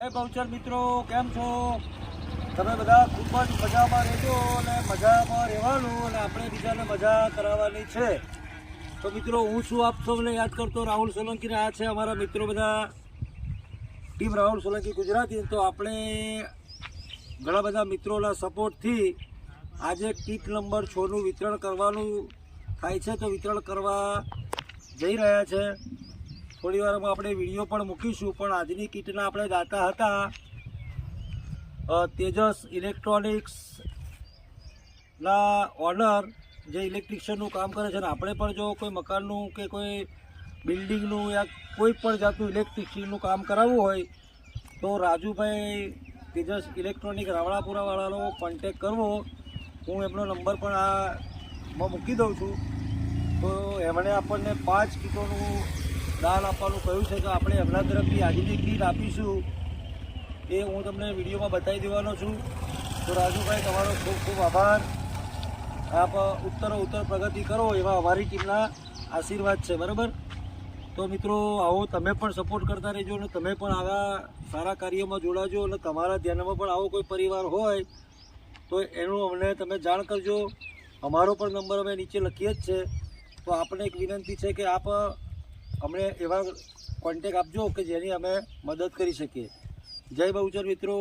બહુચર મિત્રો, કેમ છો? તમે બધા ખૂબ જ મજામાં રહેજો અને મજામાં રહેવાનું અને આપણે બીજાને મજા કરાવવાની છે. તો મિત્રો, હું શું આપ સૌને યાદ કરતો રાહુલ સોલંકીને આ છે અમારા મિત્રો બધા. ટીમ રાહુલ સોલંકી ગુજરાતી. તો આપણે ઘણા બધા મિત્રોના સપોર્ટથી આજે કીટ નંબર છનું વિતરણ કરવાનું થાય છે. તો વિતરણ કરવા જઈ રહ્યા છે. થોડી વારમાં આપણે વીડિયો પણ મૂકીશું, પણ આજની કીટના આપણે દાતા હતા. તેજસ ઇલેક્ટ્રોનિક્સના ઓનર જે ઇલેક્ટ્રિશિયનનું કામ કરે છે ને, આપણે પણ જો કોઈ મકાનનું કે કોઈ બિલ્ડિંગનું યા કોઈ પણ જાતનું ઇલેક્ટ્રિશિયનનું કામ કરાવવું હોય, તો રાજુભાઈ તેજસ ઇલેક્ટ્રોનિક રાવળાપુરાવાળાનો કોન્ટેક કરવો. હું એમનો નંબર પણ આમાં મૂકી દઉં છું. તો એમણે આપણને પાંચ કીટોનું દાન આપવાનું કહ્યું છે કે આપણે એમના તરફથી આજની કીટ આપીશું. એ હું તમને વિડીયોમાં બતાવી દેવાનો છું. તો રાજુભાઈ, તમારો ખૂબ ખૂબ આભાર. આપ ઉત્તરો ઉત્તર પ્રગતિ કરો એવા અમારી ટીમના આશીર્વાદ છે, બરાબર? તો મિત્રો, આવો તમે પણ સપોર્ટ કરતા રહેજો અને તમે પણ આવા સારા કાર્યમાં જોડાજો અને તમારા ધ્યાનમાં પણ આવો કોઈ પરિવાર હોય, તો એનું અમને તમે જાણ કરજો. અમારો પણ નંબર અમે નીચે લખીએ જ છે. તો આપણે એક વિનંતી છે કે આપ અમને એવા કોન્ટેક આપજો કે જેની અમે મદદ કરી શકીએ. જય બહુચર મિત્રો,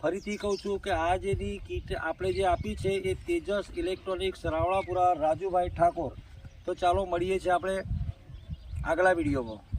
ફરીથી કહું છું કે આ જેની કીટ આપણે જે આપી છે એ તેજસ ઇલેક્ટ્રોનિક્સ રાવળાપુરા રાજુભાઈ ઠાકોર. તો ચાલો મળીએ છીએ આપણે આગલા વિડીયોમાં.